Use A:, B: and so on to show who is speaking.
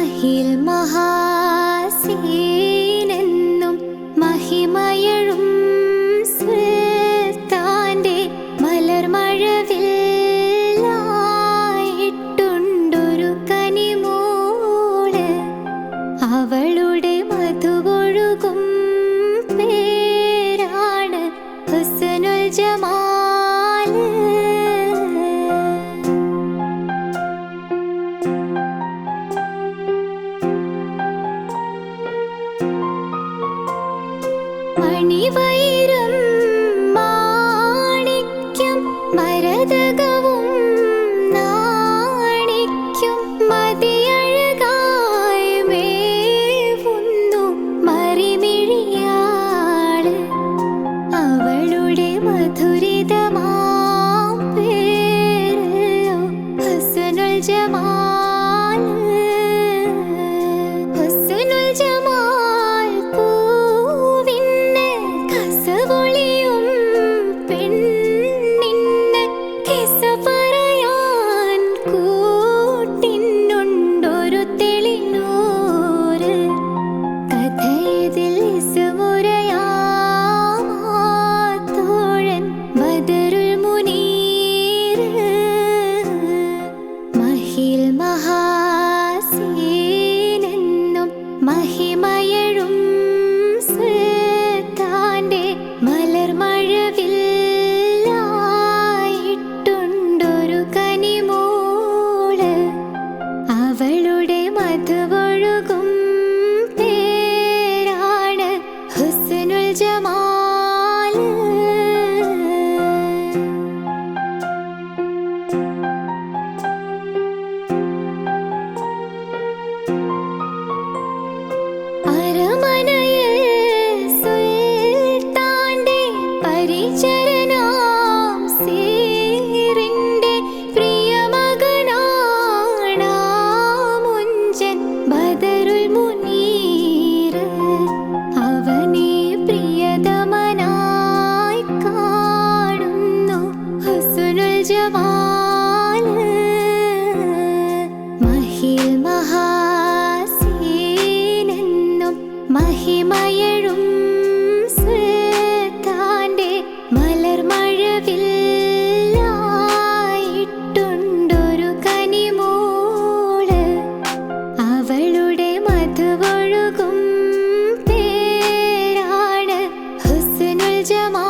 A: മാഹിൽ മഹാസീനെന്നും മഹിമയഴും മലർമഴവിൽ മലർമഴവില്ലായിട്ടുണ്ടൊരു കനിമൂൾ അവളുടെ മധുപൊഴുകും പേരാണ് ഹുസനുൽ ജമാ மணி வைர れてる睫毛